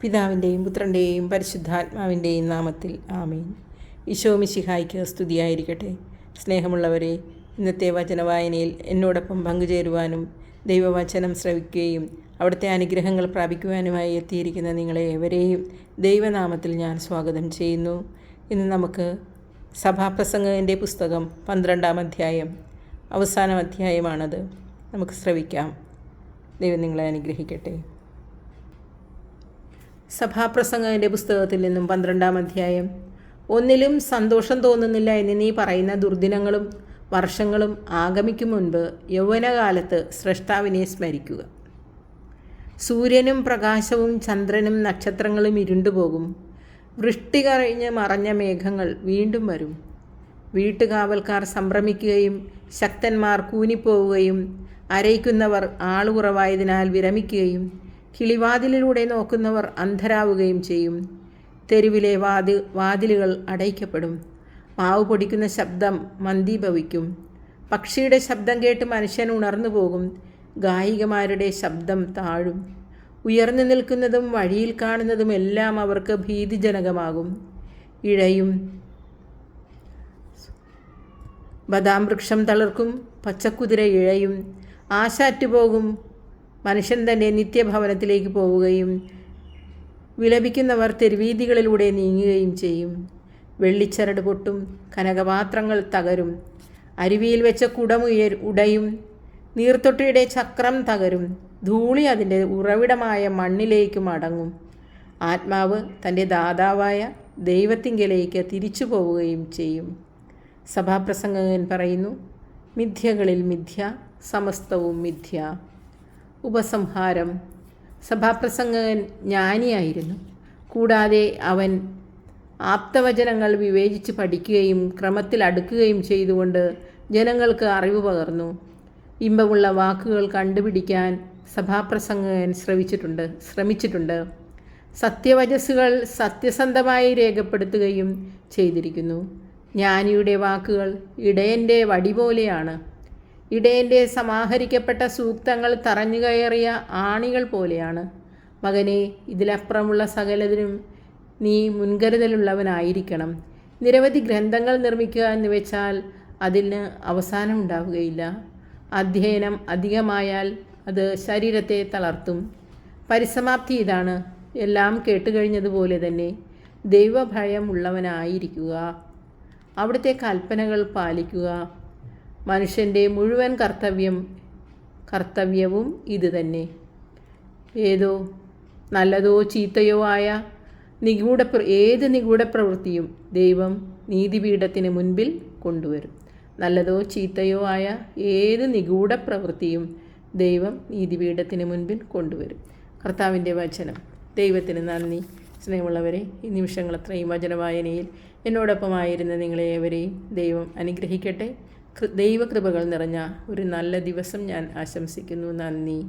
പിതാവിന്റെയും പുത്രന്റെയും പരിശുദ്ധാത്മാവിന്റെയും നാമത്തിൽ ആമീൻ. ഈശോ മിശിഹായ്ക്ക് സ്തുതിയായിരിക്കട്ടെ. സ്നേഹമുള്ളവരെ ഇന്നത്തെ വചനവായനയിൽ എന്നോടൊപ്പം പങ്കുചേരുവാനും ദൈവവചനം ശ്രവിക്കുകയും അവിടുത്തെ അനുഗ്രഹങ്ങൾ പ്രാപിക്കുവാനുമായി എത്തിയിരിക്കുന്ന നിങ്ങളെ ഏവരെയും ദൈവനാമത്തിൽ ഞാൻ സ്വാഗതം ചെയ്യുന്നു. ഇന്ന് നമുക്ക് സഭാപ്രസംഗത്തിന്റെ പുസ്തകം പന്ത്രണ്ടാം അധ്യായം അവസാന അധ്യായമാണത്. നമുക്ക് ശ്രവിക്കാം. ദൈവം നിങ്ങളെ അനുഗ്രഹിക്കട്ടെ. സഭാപ്രസംഗത്തിന്റെ പുസ്തകത്തിൽ നിന്നും പന്ത്രണ്ടാം അധ്യായം. ഒന്നിലും സന്തോഷം തോന്നുന്നില്ല എന്ന് നീ പറയുന്ന ദുർദിനങ്ങളും വർഷങ്ങളും ആഗമിക്കും മുൻപ് യൗവനകാലത്ത് സ്രഷ്ടാവിനെ സ്മരിക്കുക. സൂര്യനും പ്രകാശവും ചന്ദ്രനും നക്ഷത്രങ്ങളും ഇരുണ്ടുപോകും. വൃഷ്ടി കഴിഞ്ഞ് മറഞ്ഞ മേഘങ്ങൾ വീണ്ടും വരും. വീട്ടുകാവൽക്കാർ സംഭ്രമിക്കുകയും ശക്തന്മാർ കൂനിപ്പോവുകയും അരയിക്കുന്നവർ ആളുകുറവായതിനാൽ വിരമിക്കുകയും കിളിവാതിലിലൂടെ നോക്കുന്നവർ അന്ധരാവുകയും ചെയ്യും. തെരുവിലെ വാതി വാതിലുകൾ അടയ്ക്കപ്പെടും. മാവ് പൊടിക്കുന്ന ശബ്ദം മന്ദീഭവിക്കും. പക്ഷിയുടെ ശബ്ദം കേട്ട് മനുഷ്യൻ ഉണർന്നു പോകും ഗായികമാരുടെ ശബ്ദം താഴും. ഉയർന്നു നിൽക്കുന്നതും വഴിയിൽ കാണുന്നതും എല്ലാം അവർക്ക് ഭീതിജനകമാകും. ഇഴയും. ബദാം വൃക്ഷം തളിർക്കും. പച്ചക്കുതിര ഇഴയും. ആശാറ്റുപോകും. മനുഷ്യൻ തന്നെ നിത്യഭവനത്തിലേക്ക് പോവുകയും വിലപിക്കുന്നവർ തെരുവീതികളിലൂടെ നീങ്ങുകയും ചെയ്യും. വെള്ളിച്ചരട് പൊട്ടും കനകപാത്രങ്ങൾ തകരും. അരുവിയിൽ വെച്ച കുടമുയർ ഉടയും നീർത്തൊട്ടിയുടെ ചക്രം തകരും. ധൂളി അതിന്റെ ഉറവിടമായ മണ്ണിലേക്ക് മടങ്ങും. ആത്മാവ് തന്റെ ദാതാവായ ദൈവത്തിങ്കലേക്ക് തിരിച്ചു പോവുകയും ചെയ്യും. സഭാപ്രസംഗകൻ പറയുന്നു മിഥ്യകളിൽ മിഥ്യ സമസ്തവും മിഥ്യ. ഉപസംഹാരം. സഭാപ്രസംഗകൻ ജ്ഞാനിയായിരുന്നു. കൂടാതെ അവൻ ആപ്തവചനങ്ങൾ വിവേചിച്ച് പഠിക്കുകയും ക്രമത്തിൽ അടുക്കുകയും ചെയ്തുകൊണ്ട് ജനങ്ങൾക്ക് അറിവ് പകർന്നു. ഇമ്പമുള്ള വാക്കുകൾ കണ്ടുപിടിക്കാൻ സഭാപ്രസംഗകൻ ശ്രമിച്ചിട്ടുണ്ട് ശ്രമിച്ചിട്ടുണ്ട്. സത്യവചസ്സുകൾ സത്യസന്ധമായി രേഖപ്പെടുത്തുകയും ചെയ്തിരിക്കുന്നു. ജ്ഞാനിയുടെ വാക്കുകൾ ഇടയന്റെ വടി പോലെയാണ്. ഇടയന്റെ സമാഹരിക്കപ്പെട്ട സൂക്തങ്ങൾ തറഞ്ഞുകയറിയ ആണികൾ പോലെയാണ്. മകനെ ഇതിലപ്പുറമുള്ള സകലതിനും നീ മുൻകരുതലുള്ളവനായിരിക്കണം. നിരവധി ഗ്രന്ഥങ്ങൾ നിർമ്മിക്കുക എന്ന് വെച്ചാൽ അതിന് അവസാനം ഉണ്ടാവുകയില്ല. അധ്യയനം അധികമായാൽ അത് ശരീരത്തെ തളർത്തും. പരിസമാപ്തി ഇതാണ്. എല്ലാം കേട്ടുകഴിഞ്ഞതുപോലെ തന്നെ ദൈവഭയം ദൈവഭയമുള്ളവനായിരിക്കുക. അവിടുത്തെ കൽപ്പനകൾ പാലിക്കുക. മനുഷ്യന്റെ മുഴുവൻ കർത്തവ്യം കർത്തവ്യവും ഇതുതന്നെ ഏതോ നല്ലതോ ചീത്തയോ ആയ നിഗൂഢ ഏത് നിഗൂഢ പ്രവൃത്തിയും ദൈവം നീതിപീഠത്തിന് മുൻപിൽ കൊണ്ടുവരും. നല്ലതോ ചീത്തയോ ആയ ഏത് നിഗൂഢ പ്രവൃത്തിയും ദൈവം നീതിപീഠത്തിന് മുൻപിൽ കൊണ്ടുവരും. കർത്താവിന്റെ വചനം. ദൈവത്തിന് നന്ദി. സ്നേഹമുള്ളവരെ ഈ നിമിഷങ്ങൾ അത്രയും വചനവായനയിൽ എന്നോടൊപ്പമായിരുന്ന നിങ്ങളെ ഏവരെയും ദൈവം അനുഗ്രഹിക്കട്ടെ. ദൈവകൃപകൾ നിറഞ്ഞ ഒരു നല്ല ദിവസം ഞാൻ ആശംസിക്കുന്നു. നന്ദി.